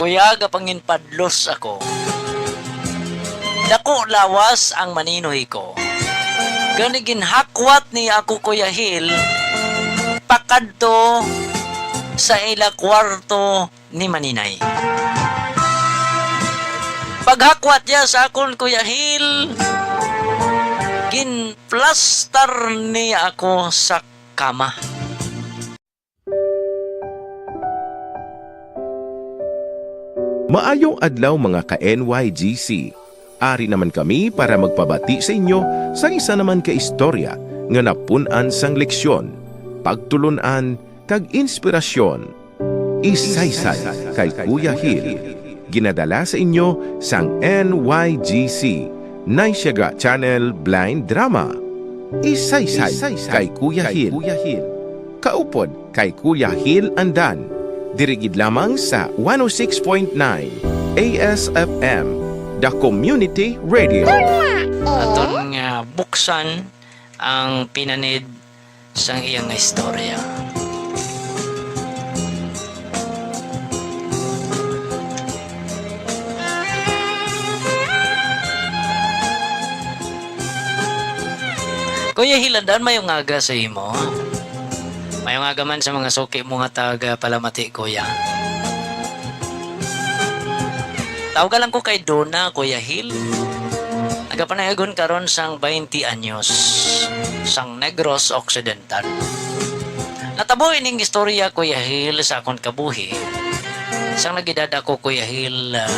Kuya, gapangin padlos ako. Dako lawas ang maninoy ko. Ganigin hakwat ni ako Kuya Hil, pakadto sa ila kwarto ni Maninay. Paghakwat niya sa akon Kuya Hil, ginplastar niya ako sa kama. Maayong adlaw mga ka-NYGC. Ari naman kami para magpabati sa inyo sa isa naman ka istorya nga napunan sang leksyon, pagtulunan, kag inspirasyon. Isaysay kay Kuya Hil. Ginadala sa inyo sang NYGC, Naisyaga Channel Blind Drama. Isaysay kay Kuya Hil. Kaupod kay Kuya Hil Andan. Dirigid lamang sa 106.9 ASFM, The Community Radio. Aton nga buksan ang pinanid sa iyang istorya. Kuya Hilandan, mayong aga sa imo. Mayong aga man sa mga suki mo nga taga palamati, kuya. Tawag lang ko kay Donna, Kuya Hil. Nagapanayagon karon sang 20 anyos sang Negros Occidental. Natabo ining istorya Kuya Hil sa akon kabuhi. Sang nagidad ako Kuya Hil ah,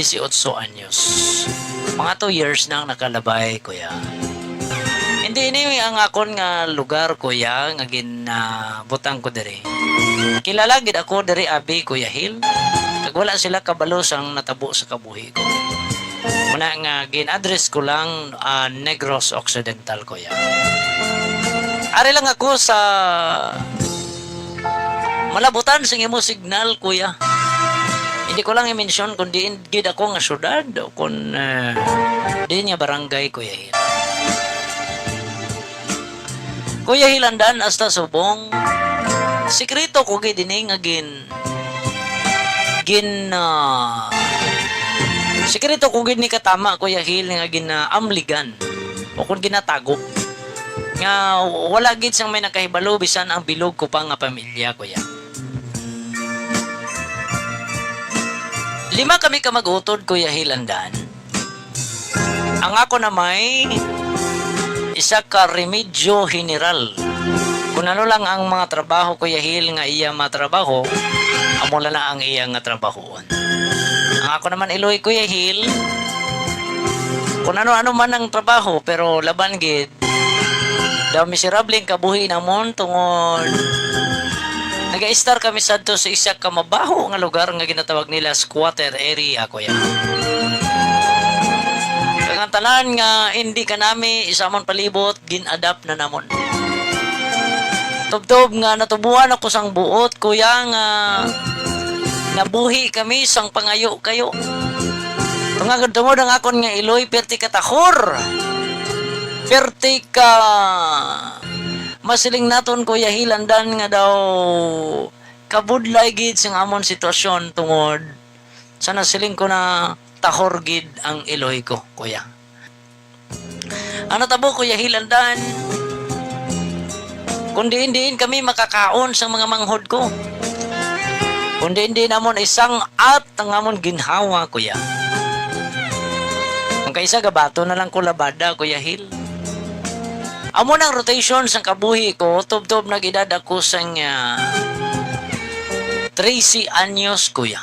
18 anyos. Mga 2 years nang nakalabay Kuya. Hindi ini ang akon nga lugar Kuya nga ginabutang ko diri. Kilala gid ako diri abi Kuya Hil. Kag wala sila kabalo sang natabo sa kabuhi ko. Muna nga gin-address ko lang ah, Negros Occidental ko yan. Ari lang ako sa malabutan sa imo signal kuya. Hindi ko lang i-mention kung di gid ako nga syudad o kung uh, di niya barangay kuya Hil. Kuya Hilandan hasta subong sikreto ko gid dinhi nga gin ah, Sikreto kung gini katama Kuya Hil nga ginaamligan o kung ginatago. Nga wala gid sang may nakahibalo bisan ang bilog ko pa nga pamilya kuya. Lima kami ka magutod Kuya Hilandan. Ang ako na may isa ka remedyo general. Kung ano lang ang mga trabaho Kuya Hil nga iya matrabaho, amo na ang iya nga trabahoon. Ang ako naman Eloy Kuya Hil, kung ano-ano man ang trabaho, pero laban gid, daw miserable ang kabuhi namon tungod Nag-star kami sadto sa isa ka mabaho nga lugar nga ginatawag nila squatter area kuya. Ang tanan nga hindi ka nami isamon palibot gin-adapt na namon. Tubtob nga natubuan ako sang buot kuya nga nabuhi kami sang pangayo kayo. Tungag tungod ang akon nga iloy perti ka tahor. Perti ka masiling naton kuya hilandan nga daw kabudlay gid sing amon sitwasyon tungod sa nasiling ko na tahor gid ang iloy ko kuya. Ano tabo kuya hilandan? Kundi hindi kami makakaon sa mga manghod ko. Kundi hindi namon isang at ang amon ginhawa, kuya. Ang kaisa gabato na lang ko labada, kuya Hil. Amo ng rotation sa kabuhi ko, tub-tub na gidad ako sa nga 13 anyos, kuya.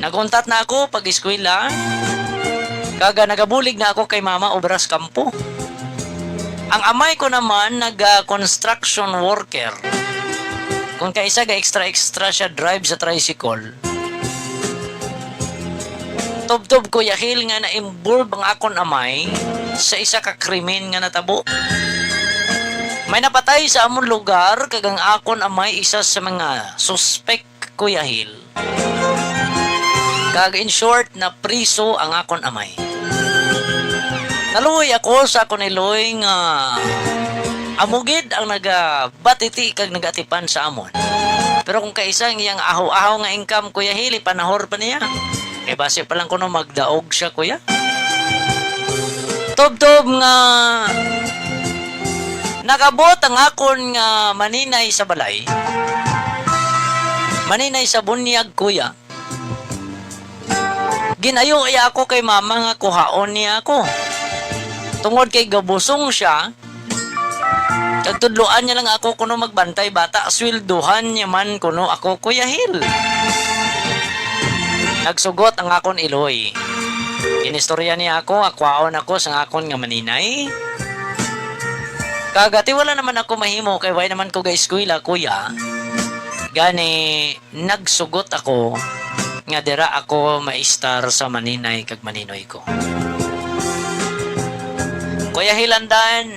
Naguntat na ako pag eskwela. Kaga nagabulig na ako kay mama obras kampo. Ang amay ko naman nag-construction worker. Kung kaisa ga extra-extra siya drive sa tricycle, tub-tub ko yahil nga na-involve ang akon amay sa isa ka krimen nga natabo. May napatay sa amon lugar kagang akon amay isa sa mga suspect ko yahil. Kag in short na priso ang akon amay. Naluoy ako sa akon iloy nga amugid ang naga batiti kag nagatipan sa amon. Pero kung kaisa ang iyang ahaw-ahaw nga income, Kuya Hili, panahor pa niya. Eh, base pa lang kuno magdaog siya, Kuya. Tob-tob nga nakabot ang akon nga maninay sa balay. Maninay sa bunyag, Kuya. Ginayo iya ako kay mama nga kuhaon niya ako. Tungod kay gabusong siya, Kagtudloan niya lang ako kuno magbantay bata, swilduhan niya man kuno ako Kuya Hil. Nagsugot ang akon iloy. Inistorya niya ako, akwaon ako sa akon nga maninay. Kagati wala naman ako mahimo kay why naman ko ga eskwela kuya. Gani nagsugot ako nga dira ako maistar sa maninay kag maninoy ko. Kuya Hilandan,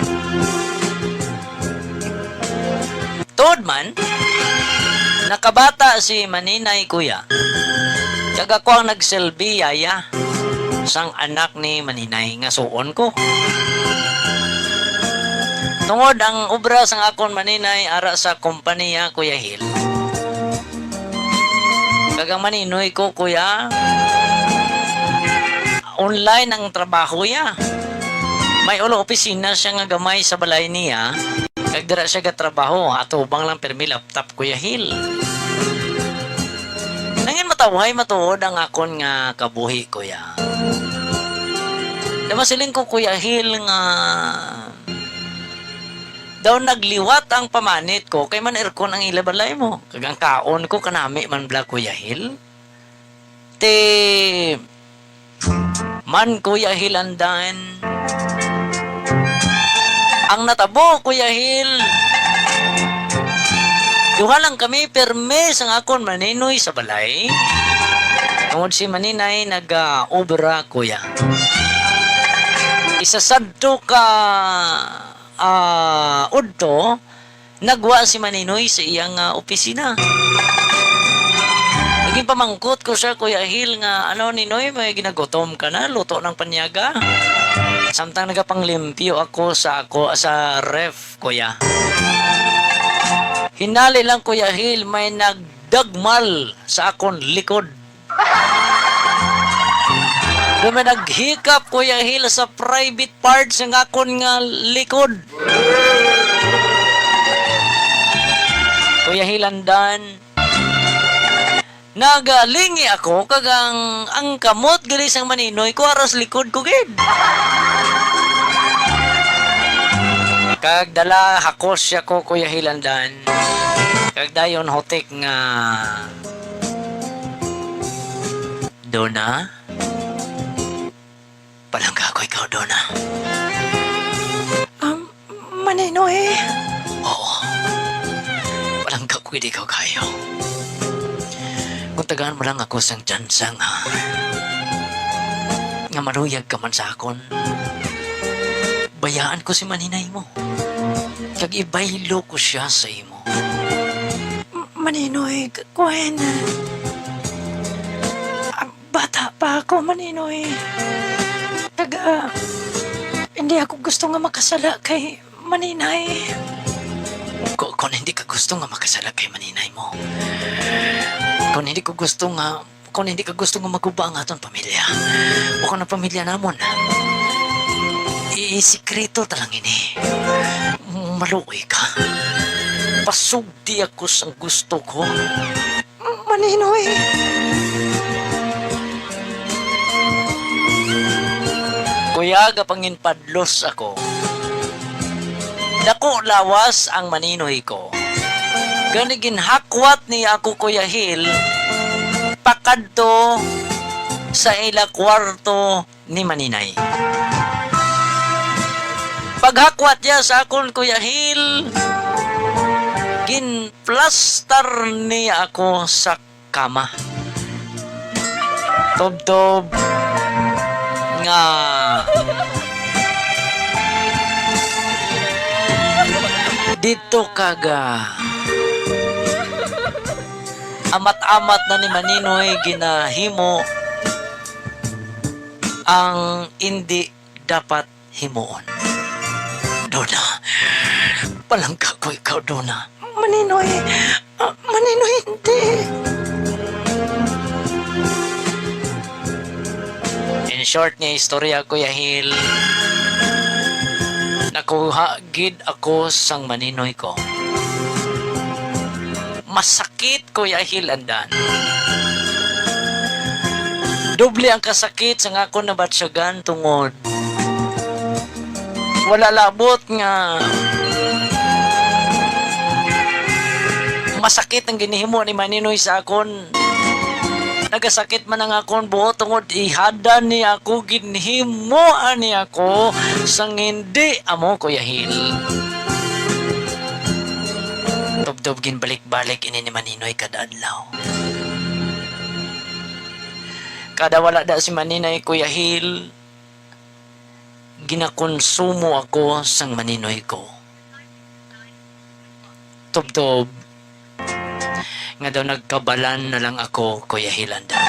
Tod man, nakabata si Maninay Kuya. Kag ako ang nagselbi yaya sang anak ni Maninay nga suon ko. Tungod ang obra sang akon Maninay ara sa kompanya Kuya Hil. Kag ang Maninoy ko Kuya, online ang trabaho ya. May ulo opisina siya nga gamay sa balay niya. Kag dira siya gatrabaho, atubang lang permi laptop Kuya Hil. Nangin matawhay matuod ang akon nga kabuhi Kuya. Namasiling ko Kuya Hil nga daw nagliwat ang pamanit ko kay man erkon ang ilabalay mo. Kag ang kaon ko kanami man bla Kuya Hil. Te man Kuya Hilandan. Ang natabo, Kuya Hil. Duha lang kami perme sa akon maninoy sa balay. Tungod si Maninay nag-obra, Kuya. Isasadto ka ah udto, nagwa si Maninoy sa iyang ah, opisina. Naging pamangkot ko siya, Kuya Hil, nga ano, Ninoy, may ginagutom ka na, luto ng panyaga. Samtang nagapanglimpyo ako sa ako sa ref, kuya. Hinali lang kuya Hil, may nagdagmal sa akon likod. May naghikap kuya Hil sa private parts ng akon nga likod. Kuya Hilandan, Nagalingi ako kagang ang kamot gali sang maninoy ko aras likod ko gid. Kag dala hakos siya ko kuya hilandan. Kag dayon hotek nga Dona Palangga ko ikaw, Dona. Um, maninoy. Oo. Palangga ko hindi ikaw kayo. Kung tagaan mo lang ako sang jansang ha. Nga maruyag ka man sa akon. Bayaan ko si maninay mo. Kag ibaylo ko siya sa imo. Maninoy, Gwen. Ah, Bata pa ako, Maninoy. Taga, hindi ako gusto nga makasala kay Maninay. Kung, kung hindi ka gusto nga makasala kay maninay mo. Kung hindi ko gusto nga kung hindi ka gusto nga maguba ang aton pamilya o kung ang pamilya namon isikreto talang ini. Maluoy ka. Pasugdi ako sa gusto ko. Maninoy. kuya gapangin padlos ako. Dako lawas ang maninoy ko. Gani ginhakwat ni ako kuya Hil pakadto sa ila kwarto ni Maninay. Paghakwat niya sa akon Kuya Hil, ginplastar niya ako sa kama. Tob-tob nga dito kaga amat-amat na ni Maninoy ginahimo ang hindi dapat himuon. Dona, palangka ko ikaw, Dona. Maninoy, Ah, manino hindi. In short nga istorya Kuya Hil, nakuha gid ako sang maninoy ko. Masakit Kuya Hil andan. Doble ang kasakit sa ako nabatsyagan tungod. Wala labot nga. Masakit ang ginihimo ni Maninoy sa akon. Nagasakit man ang akong buot tungod ihada ni ako ginhimo ani ako sang hindi amo kuya Hil Tubdob ginbalik-balik ini ni Maninoy kada adlaw. Kada wala da si Maninoy kuya Hil ginakonsumo ako sang Maninoy ko Tubdob nga daw nagkabalan na lang ako, Kuya Hilanda.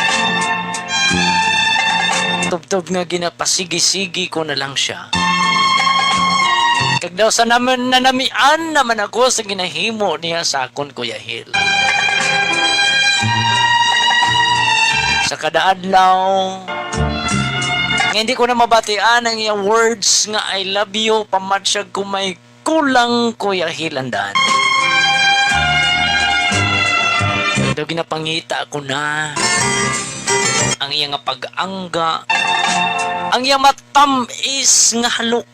Tubtob nga ginapasigi-sigi ko na lang siya. Kag daw sa naman nanamian naman ako sa ginahimo niya sa akon, Kuya Hil. Sa kada adlaw, nga hindi ko na mabatian ang iyang words nga I love you pamatsyag ko may kulang, Kuya Hilandan. Daw ginapangita ko na ang iyang pag-angga, ang iyang matamis nga halok,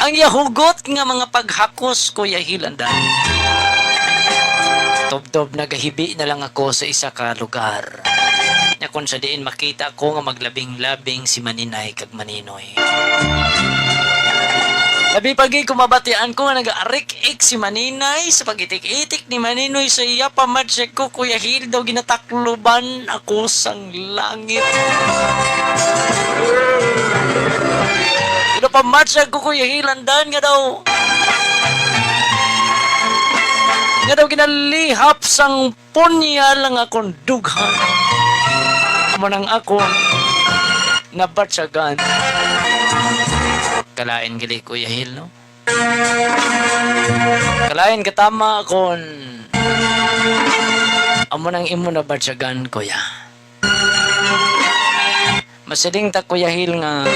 ang iyang hugot nga mga paghakos, Kuya Hilandan. Tob-tob nagahibi na lang ako sa isa ka lugar. Na kung sa diin makita ko nga maglabing-labing si Maninay kag Maninoy. Labi pagi kumabatian ko nga nag-arik-ik si Maninay sa pagitik-itik ni Maninoy sa iya pamatsek ko Kuya Hildo ginatakluban ako sang langit. Ino pamatsek ko Kuya Hilandan nga daw. Nga daw ginalihap sang punya lang akong dughan. Manang akong nabatsagan. Kalain gali Kuya Hil, no? Kalain katama kon amo nang imo na batsagan kuya. Masiding ta Kuya Hil nga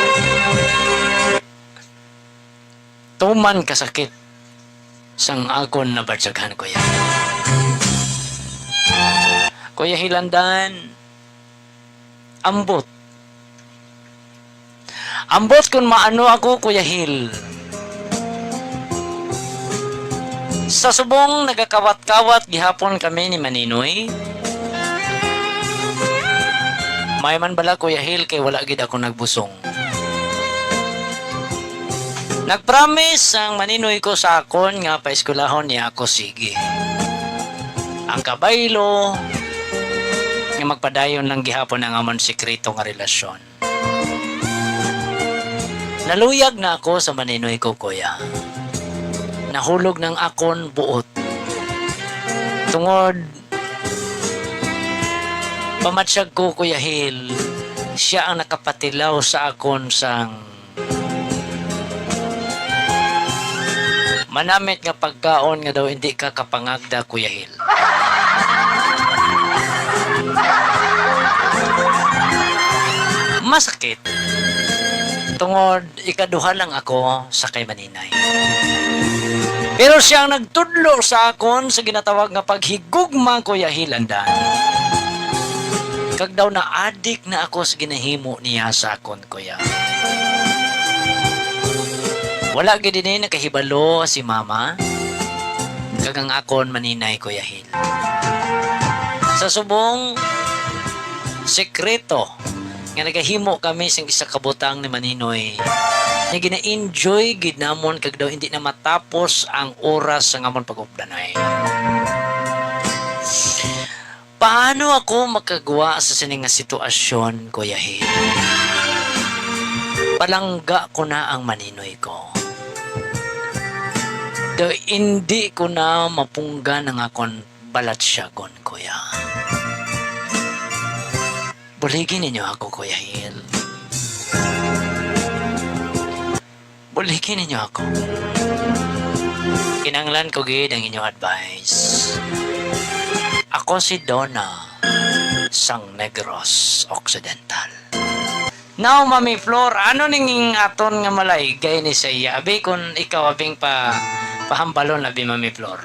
tuman kasakit sang akon na batsagan kuya. Kuya Hilandan, ambot Ambot kung maano ako, Kuya Hil. Sa subong nagakawat-kawat gihapon kami ni Maninoy. May man bala Kuya Hil kay wala gid ako nagbusong. Nagpromise ang Maninoy ko sa akon nga paeskulahon niya ako sige. Ang kabaylo magpadayon lang gihapon ang amon sekreto nga relasyon. Naluyag na ako sa maninoy ko, kuya. Nahulog ng akon buot. Tungod, pamatsyag ko, Kuya Hil, siya ang nakapatilaw sa akon sang manamit nga pagkaon nga daw hindi ka kapangagda, Kuya Hil. Masakit tungod ikaduha lang ako sa kay Maninay. Pero siya ang nagtudlo sa akon sa ginatawag nga paghigugma Kuya Hilandan. Kag daw na adik na ako sa ginahimo niya sa akon Kuya. Wala gid din nakahibalo si Mama. Kag ang akon Maninay Kuya Hil. Sa subong sekreto nga nagahimo kami sa isa kabutang ni Maninoy nga gina-enjoy gid namon kag daw hindi na matapos ang oras sa ngamon pag-updanay. Paano ako makagawa sa sining nga sitwasyon, Kuya Hil? Palangga ko na ang maninoy ko. Daw hindi ko na mapungga ng akon balatsyagon, Kuya. Buligin ninyo ako, Kuya Hil. Buligin ninyo ako. Kinanglan ko gid ang inyong advice. Ako si Donna sang Negros Occidental. Now, Mami Flor, ano ninging aton nga malaygay ni sa iya? Abi, kung ikaw abing pa pahambalon abi, Mami Flor.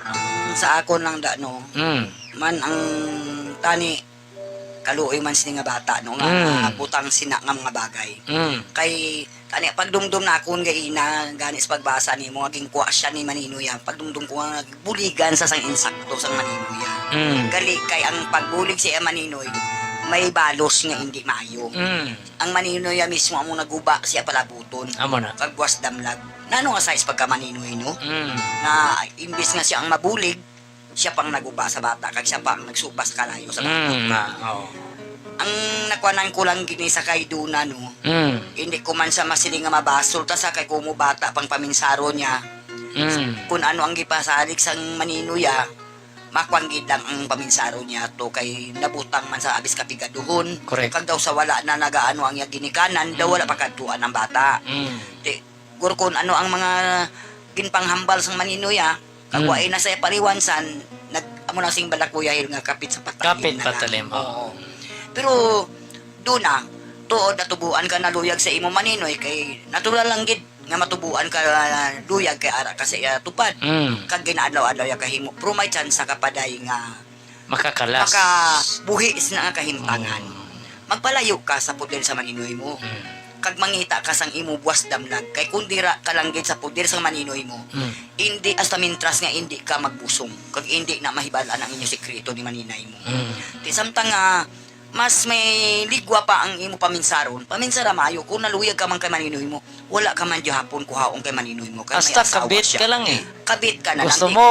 sa ako lang da no Mm. man ang tani kaluoy man sini nga bata no nga Mm. butang sina nga mga bagay Mm. kay tani pagdumdum na akon nga ina gani sa pagbasa ni mo aging kuha siya ni Maninoy pagdumdum ko nga buligan sa sang insakto sang Maninoy Mm. gali kay ang pagbulig si Maninoy may balos nga hindi maayo Mm. ang Maninoy mismo amo naguba siya palabuton Amo na. pagbuwas damlag nano nga size pagka Maninoy no Mm. na imbis nga siya ang mabulig, siya pang naguba sa bata, kag siya pang nagsuba sa kalayo sa bata. Mm. Na. Oh. Ang nakuanan ko lang gini sa kay Duna, no, Mm. hindi ko man sa masiling nga mabasol, ta sa kay kumo bata pang paminsaro niya, Mm. kung ano ang gipasalig sang maninuya, makwanggid lang ang paminsaro niya to kay nabutang man sa abis kapigaduhon. Correct. Kag daw sa wala na nagaano ang iya ginikanan, daw wala pagkatuan ng bata. Mm. Di, gur kung ano ang mga ginpanghambal sang maninuya, kagwa Mm. ay nasa paliwansan, nag amo na sing balakuya hil nga kapit sa patalim Kapit na patalim, oo. Oo. Pero doon na, tuod natubuan ka na luyag sa imo maninoy kay natural lang gid nga matubuan ka ah, luyag kay ara kasi uh, tupad. Mm. Kag ginaadlaw-adlaw ya kahimo. Pero may chance ka paday nga Makakalas. maka buhi na nga kahimtangan. Magpalayo ka sa puder sa maninoy mo Mm. Kag mangita ka sang imo buwas damlag kay kun dira ka lang gid sa puder sa maninoy mo Mm. hindi hasta mintras nga hindi ka magbusong kag hindi na mahibalaan ang inyong sekreto ni maninay mo Mm. ti samtang nga mas may ligwa pa ang imo paminsaron paminsara maayo kung naluyag ka man kay maninoy mo wala ka man hapon kuhaon kay maninoy mo kay asawa kabit siya. ka lang eh. kabit ka na Gusto lang mo,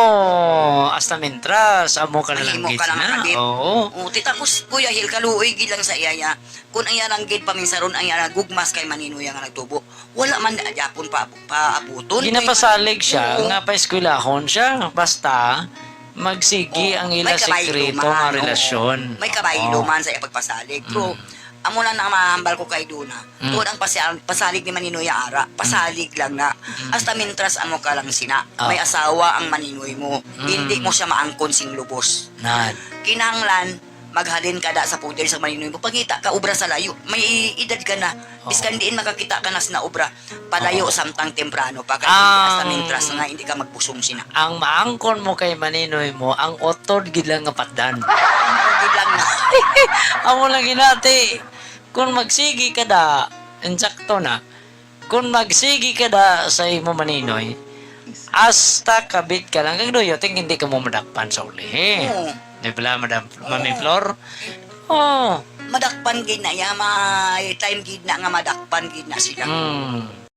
hasta mintras, amo ka na lang gid na. kabit. Oo. Oh, tita ko si Kuya Hil kaluoy gid lang sa iyaya. Kung ang yarang gid paminsaron ang yarang gugmas kay Maninoy nga nagtubo. Wala man na Japon pa paabuton. Ginapasalig siya, Oo. nga pa eskwelahon siya. Basta, magsigi ang ila sekreto nga oo. relasyon. May kabaylo Oo. man sa ipagpasalig. Pero amo lang na mahambal ko kay Duna. Mm. Tuod ang pasal- pasalig ni Maninoy ara. Pasalig lang na. Hasta mintras amo ka lang sina. Ah. May asawa ang Maninoy mo. Mm. Hindi mo siya maangkon sing lubos. Nan. kinahanglan maghalin ka da sa puder sa maninoy mo. Pagkita ka obra sa layo, may edad ka na. Biskan diin makakita ka na sa obra, palayo samtang temprano pa kay sa mintras nga hindi ka magbusong sina. Ang maangkon mo kay maninoy mo, ang otod gid lang nga patdan. Gid lang na. Amo lang ginati. Kung magsigi ka da, insakto na. Kung magsigi ka da sa imo maninoy, hasta kabit ka lang. Kag doyo, ting hindi ka mo madakpan sa uli. Oo. Di pala, Madam Mami Flor? Oh. Madakpan gid na ya, may time gid na nga madakpan gid na sila. Mm.